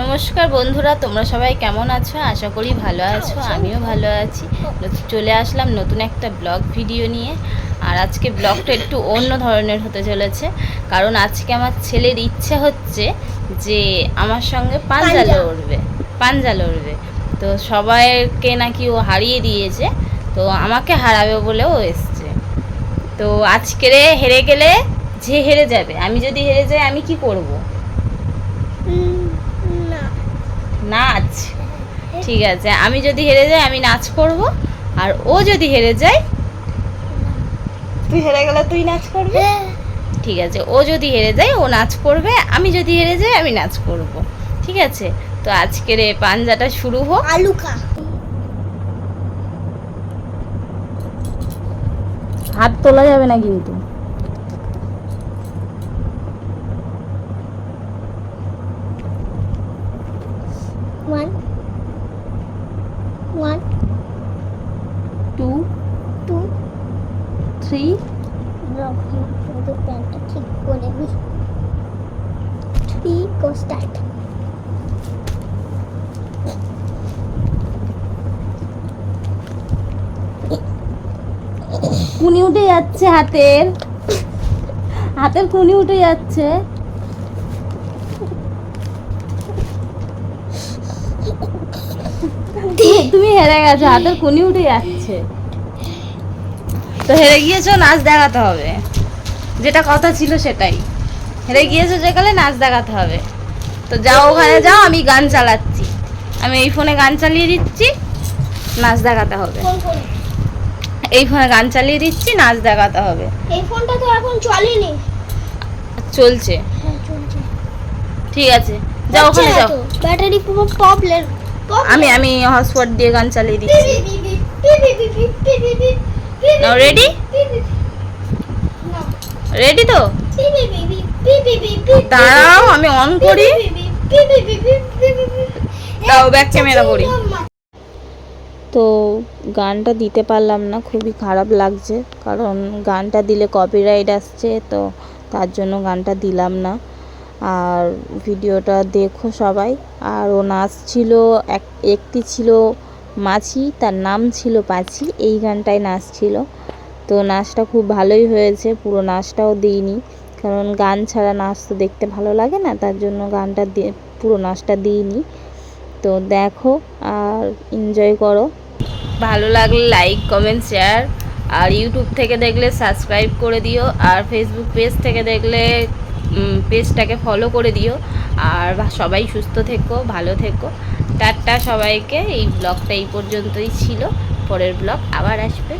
নমস্কার বন্ধুরা তোমরা সবাই কেমন আছো? আশা করি ভালো আছো আমিও ভালো আছি। চলে আসলাম নতুন একটা ব্লগ ভিডিও নিয়ে। আর আজকে ব্লগটা একটু অন্য ধরনের হতে চলেছে। কারণ আজকে আমার ছেলের ইচ্ছে হচ্ছে যে আমার সঙ্গে পাঞ্জা। লড়বে পাঞ্জা লড়বে। তো সবাইকে নাকি ও হারিয়ে দিয়েছে তো আমাকে হারাবে বলেও এসছে। তো আজকেরে হেরে গেলে যে হেরে যাবে আমি যদি হেরে যাই আমি কি করব না নাচ ঠিক আছে আমি যদি হেরে যাই আমি নাচ করব আর ও যদি হেরে যায় তুই হেরে গেলে তুই নাচ করবি? ঠিক আছে ও যদি হেরে যায় ও নাচ করবে আমি যদি হেরে যাই আমি নাচ করব ঠিক আছে? তো আজকের এই পাঞ্জাটা শুরু হোক। আলুকা হাত তোলা যাবে না কিন্তু। স্টার্ট কুনি উঠে যাচ্ছে হাতের। হাতের কুনি উঠে যাচ্ছে। তুমি হেরে গেছো, হাতের কুনি উঠে যাচ্ছে। তো হেরে গিয়েছো নাচ দেখাতে হবে যেটা কথা ছিল সেটাই হেরে গিয়েছো যেখানে নাচ দেখাতে হবে তো যাও ওখানে যাও আমি গান চালাচ্ছি আমি এই ফোনে গান চালিয়ে দিচ্ছি নাচ দেখাতে হবে এই ফোনে গান চালিয়ে দিচ্ছি নাচ দেখাতে হবে এই ফোনটা তো এখন চলেনি চলছে হ্যাঁ ঠিক আছে যাও ওখানে যাও ব্যাটারি পুরো প্রবলেম আমি আমি হটস্পট দিয়ে গান চালিয়ে দিচ্ছি নাও রেডি রেডি তো দাঁড়াও আমি অন করি দাও ব্যাক ক্যামেরা করি তো গানটা দিতে পারলাম না খুবই খারাপ লাগছে কারণ গানটা দিলে কপিরাইট আসছে তো তার জন্য গানটা দিলাম না আর ভিডিওটা দেখো সবাই আর ও নাচ ছিল এক একটি ছিল মাছি, তার নাম ছিল পাছি, এই গানটায় নাচ ছিল। তো নাচটা খুব ভালোই হয়েছে, পুরো নাচটাও দিইনি। কারণ গান ছাড়া নাচ তো দেখতে ভালো লাগে না, তার জন্য গানটা দিয়ে পুরো নাচটা দিইনি। তো দেখো আর এনজয় করো। ভালো লাগলে লাইক কমেন্ট শেয়ার আর ইউটিউব থেকে দেখলে সাবস্ক্রাইব করে দিও, আর ফেসবুক পেজ থেকে দেখলে পেজটাকে ফলো করে দিও। আর সবাই সুস্থ থেকো, ভালো থেকো। টাটা সবাইকে। এই ব্লগটা এই পর্যন্তই ছিল। পরের ব্লগ আবার আসবে।